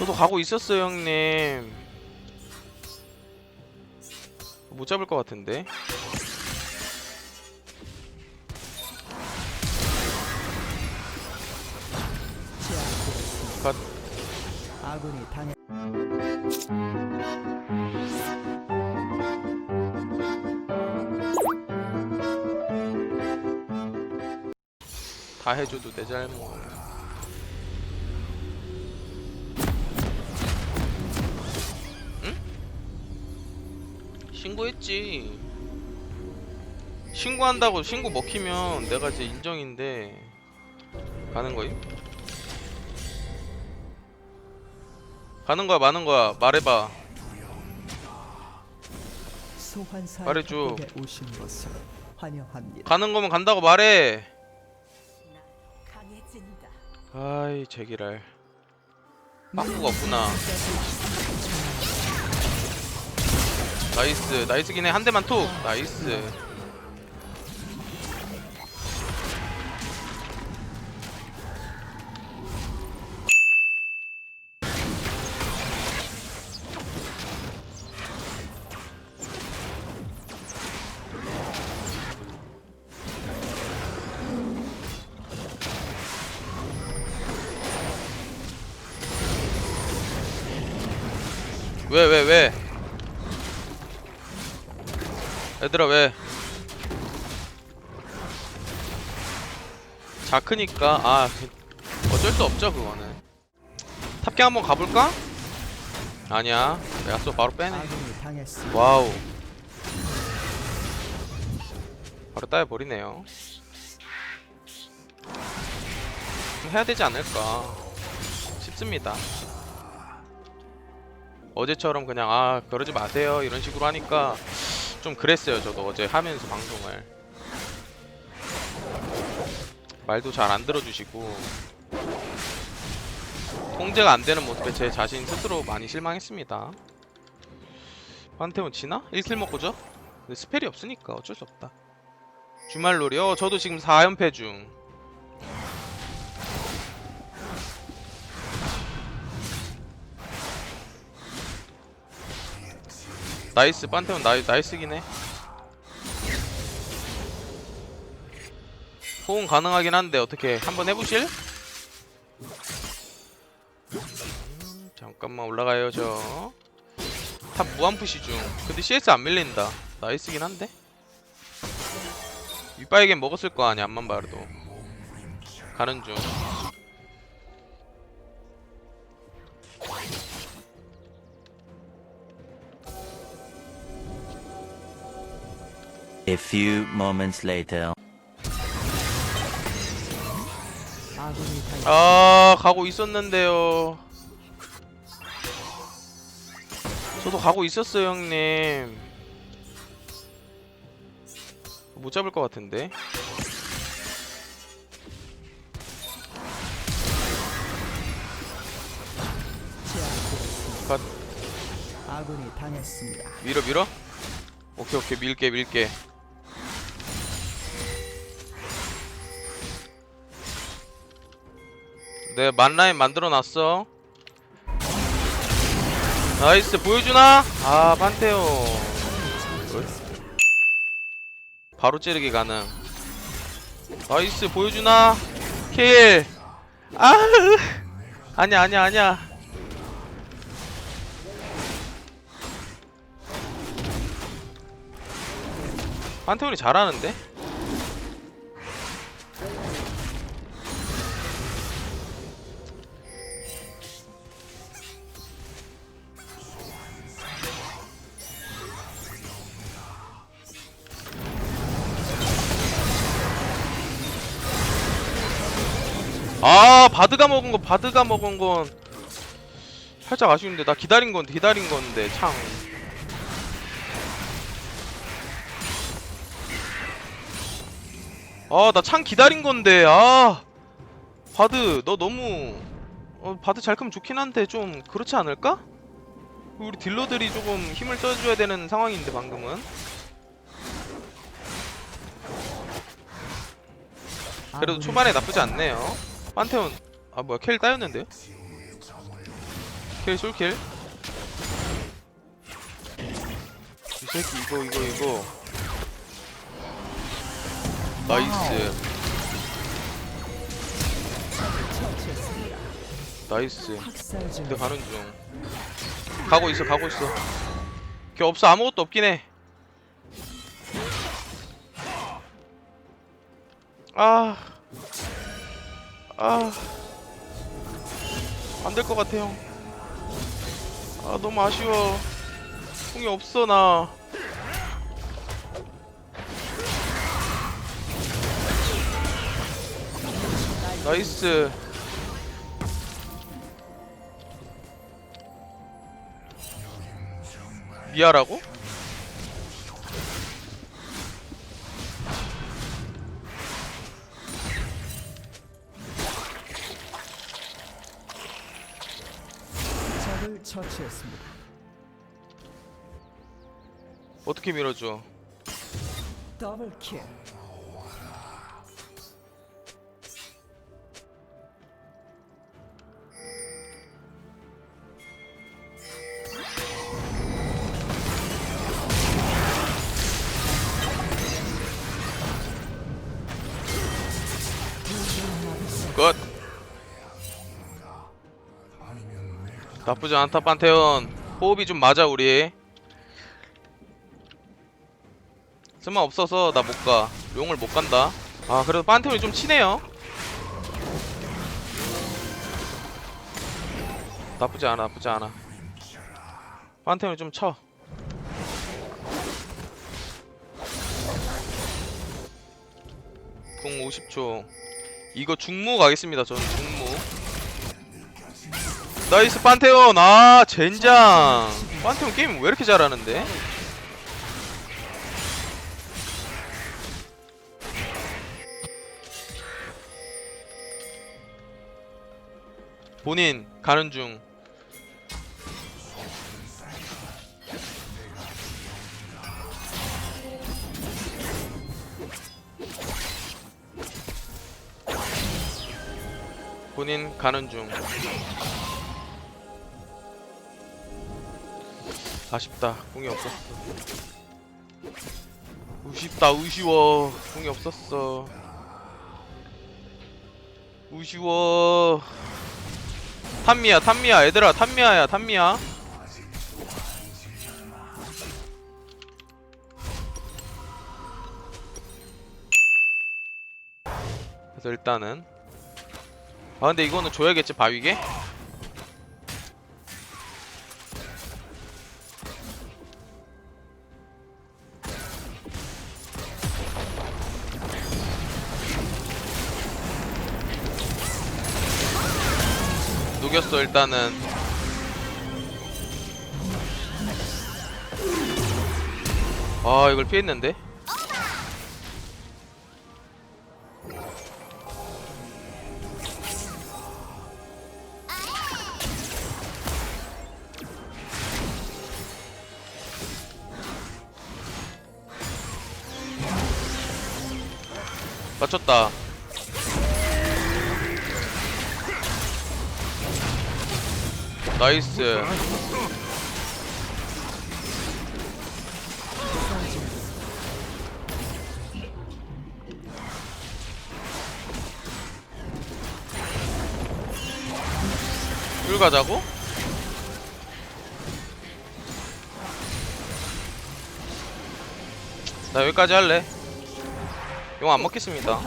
저도 가고 있었어요 형님. 못 잡을 것 같은데. 컷. 아군이 당해 다 해줘도 내 잘못 신고했지 신고한다고 신고 먹히면 내가 이제 인정인데 가는 거임? 가는 거야 마는 거야 말해봐 말해줘. 협곡에 오신 것을 환영합니다. 가는 거면 간다고 말해 강해진다. 아이 제기랄 빵꾸가 없구나 나이스. 나이스긴 해한 대만 톡 나이스. 왜 왜 왜, 얘들아 왜? 자크니까. 아 그- 어쩔 수 없죠 그거는. 탑갱 한번 가볼까? 아니야. 야쏘 바로 빼네. 와우. 바로 따여버리네요. 좀 해야 되지 않을까 싶습니다. 어제처럼 그냥 아 그러지 마세요. 이런 식으로 하니까 좀 그랬어요 저도 어제 하면서 방송을. 말도 잘 안 들어주시고. 통제가 안 되는 모습에 제 자신 스스로 많이 실망했습니다. 판테온 지나? 1킬 먹고 죠? 근데 스펠이 없으니까 어쩔 수 없다. 주말놀이 어 저도 지금 4연패 중 나이스 판테온 나이, 나이스긴 해 호응 가능하긴 한데 어떻게 한번 해보실? 음, 잠깐만 올라가요 저 탑 무한 푸시 중. 근데 CS 안 밀린다. 나이스긴 한데. 윗바에겐 먹었을 거 아니야 앞만 봐도. 가는 중. A few moments later. 아 가고 있었는데요. 저도 가고 있었어요 형님. 못 잡을 것 같은데. 컷. 아군이 당했습니다. 밀어 밀어. 오케이 오케이 밀게 밀게. 내 만라인 만들어 놨어. 나이스 보여주나? 아 판테오. 바로 찌르기 가능. 나이스 보여주나? 킬. 아 아니야 아니야 아니야. 판테온이 잘하는데? 아 바드가 먹은 거 바드가 먹은 건 살짝 아쉬운데 나 기다린 건 기다린 건데 참 아, 나 창 기다린 건데, 아. 바드, 너 너무, 어, 바드 잘 크면 좋긴 한데, 좀, 그렇지 않을까? 우리 딜러들이 조금 힘을 써줘야 되는 상황인데, 방금은. 그래도 초반에 나쁘지 않네요. 판테온, 아, 뭐야, 켈 따였는데요? 솔킬 솔킬 이 새끼 이거 이거 이거. 나이스. 나이스. 근데 가는 중. 가고 있어 가고 있어. 걔 없어. 아무것도 없긴 해. 아, 아, 안 될 것 같아 형. 아 너무 아쉬워. 공이 없어 나. 나이스. 미아라고? 처치했습니다. 어떻게 밀어줘? 더블 킬. 나쁘지 않다 판테온. 호흡이 좀 맞아 우리. 쓸모 없어서 나 못 가. 용을 못 간다. 아 그래도 판테온이 좀 치네요. 나쁘지 않아 나쁘지 않아. 판테온이 좀 쳐. 궁 50초. 이거 중무 가겠습니다. 저는 중무. 나이스 판테온. 아 젠장. 판테온 게임 왜 이렇게 잘하는데? 본인 가는 중. 본인 가는 중. 아쉽다. 공이 없었어. 우쉽다. 우쉬워. 공이 없었어. 우쉬워. 탐미야, 탐미야. 얘들아, 탐미야야, 탐미야. 그래서 일단은 아 근데 이거는 줘야겠지 바위게? 녹였어 일단은. 아 이걸 피했는데? 맞췄다 나이스 줄 가자고? 나 여기까지 할래 용 안 먹겠습니다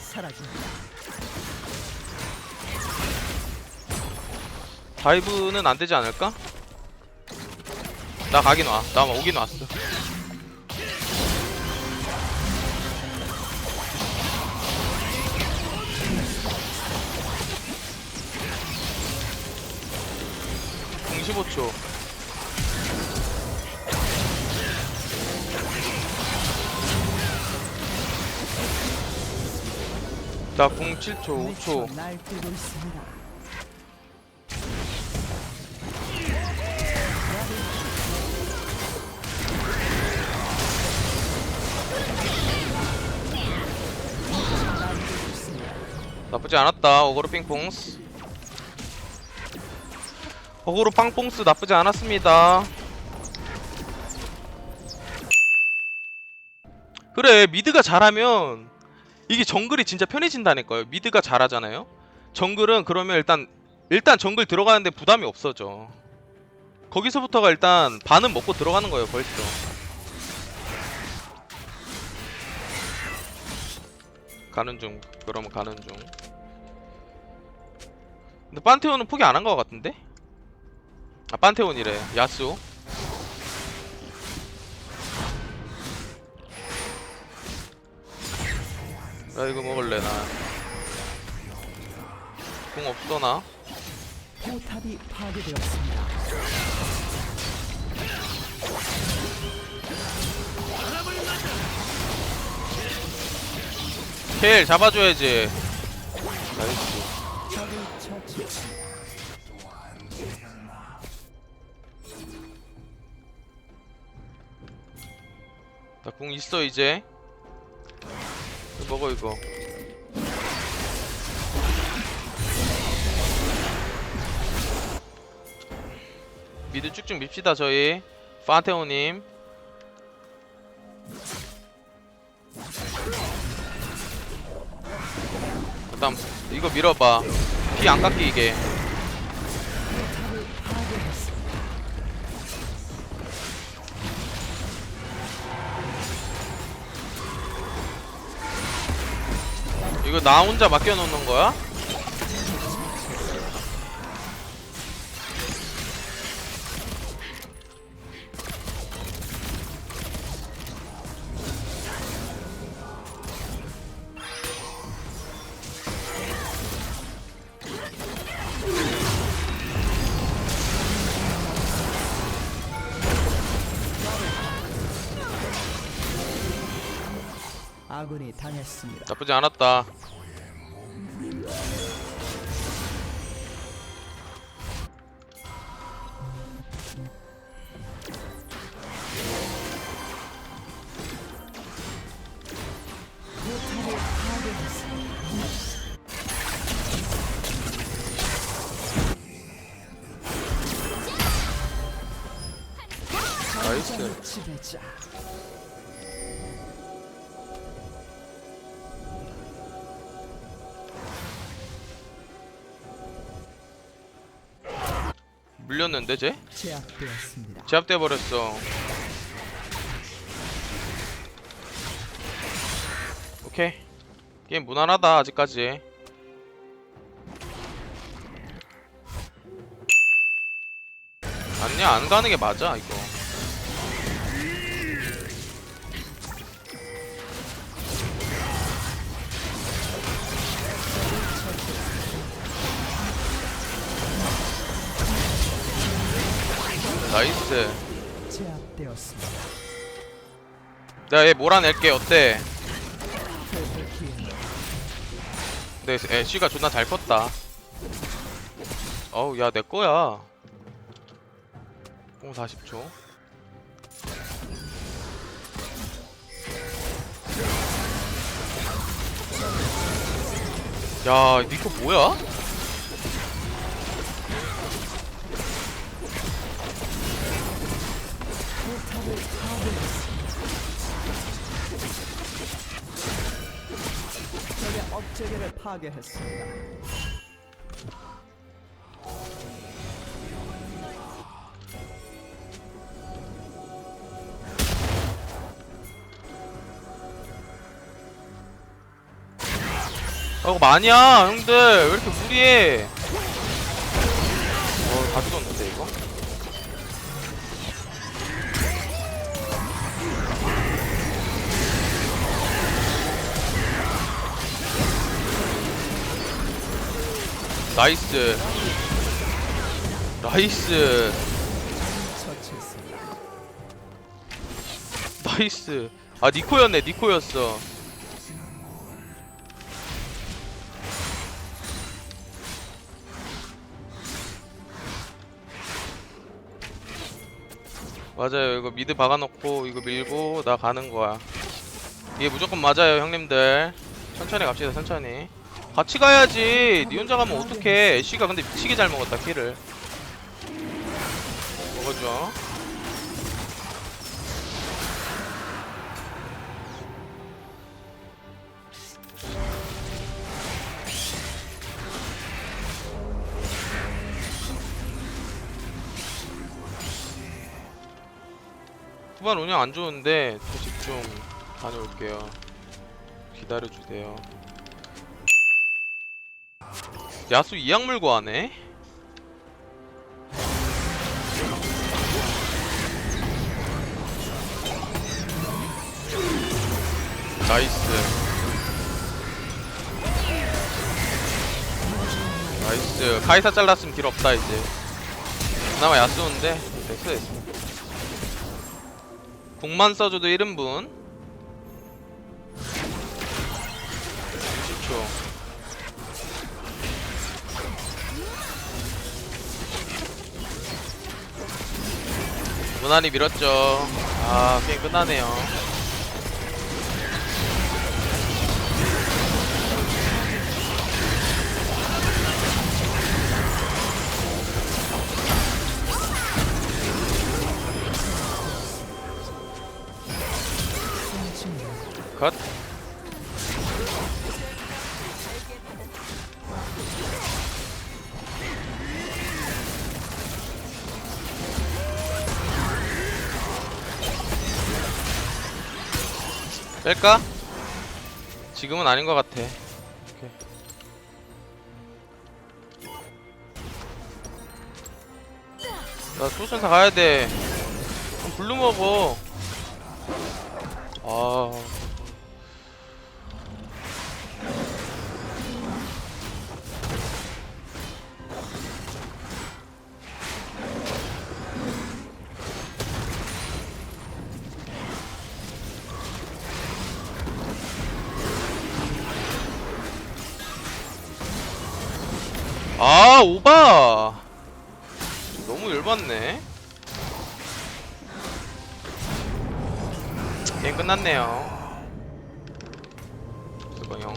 사라집니다. 다이브는 안 되지 않을까? 나 가긴 와. 나 오긴 왔어. 공 15초. 나공 7초, 5초. 날 뛰고 있습니다. 나쁘지 않았다. 오거로 핑퐁스. 어그로 빵뽕스 나쁘지 않았습니다. 그래 미드가 잘하면 이게 정글이 진짜 편해진다니까요. 미드가 잘하잖아요. 정글은 그러면 일단 일단 정글 들어가는데 부담이 없어져. 거기서부터가 일단 반은 먹고 들어가는 거예요 벌써. 가는 중. 그러면 가는 중 근데 판테온은 포기 안 한 것 같은데? 아 판테온이래. 야수. 나 이거 먹을래 나궁 없어 나. 포탑이 파괴되었습니다. 케일 잡아줘야지. 나이스 나 궁 있어 이제. 먹어 이거. 미드 쭉쭉 밉시다 저희. 파테오님. 그다음 이거 밀어봐. 피 안 깎이게 이거 나 혼자 맡겨놓는 거야? 아군이 당했습니다. 나쁘지 않았다 지배자. 물렸는데 쟤? 제압되었습니다. 제압돼 버렸어. 오케이. 게임 무난하다 아직까지. 아니야 안 가는 게 맞아 이거. 나이스. 제압되었습니다. 내가 얘 몰아낼게 어때? 근데 애쉬가 존나 잘 컸다. 어우 야 내 거야. 공 40초. 야 니코 뭐야? 적의 업체계를 파괴했습니다. 아 이거 많이야 형들 왜 이렇게 무리해? 나이스. 나이스. 나이스. 아 니코였네 니코였어. 맞아요. 이거 미드 박아놓고 이거 밀고 나 가는 거야. 이게 무조건 맞아요 형님들. 천천히 갑시다 천천히 같이 가야지 니 혼자 가면 어떡해 애쉬가 근데 미치게 잘 먹었다 킬을 먹어줘. 후반 운영 안 좋은데 또 집중 다녀올게요. 기다려주세요. 야수 이약 물고 하네? 나이스. 나이스. 카이사 잘랐으면 길 없다 이제. 그나마 야수인데 됐어 됐어. 궁만 써줘도 1인분. 무난히 밀었죠. 아, 게임 끝나네요. 컷. 뺄까? 지금은 아닌 것 같아. 오케이. 나 소천사 가야 돼. 그럼 블루 먹어. 아. 아 오바! 너무 열받네. 게임 끝났네요. 수고용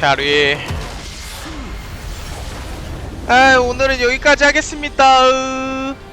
캐리. 아 오늘은 여기까지 하겠습니다. 으.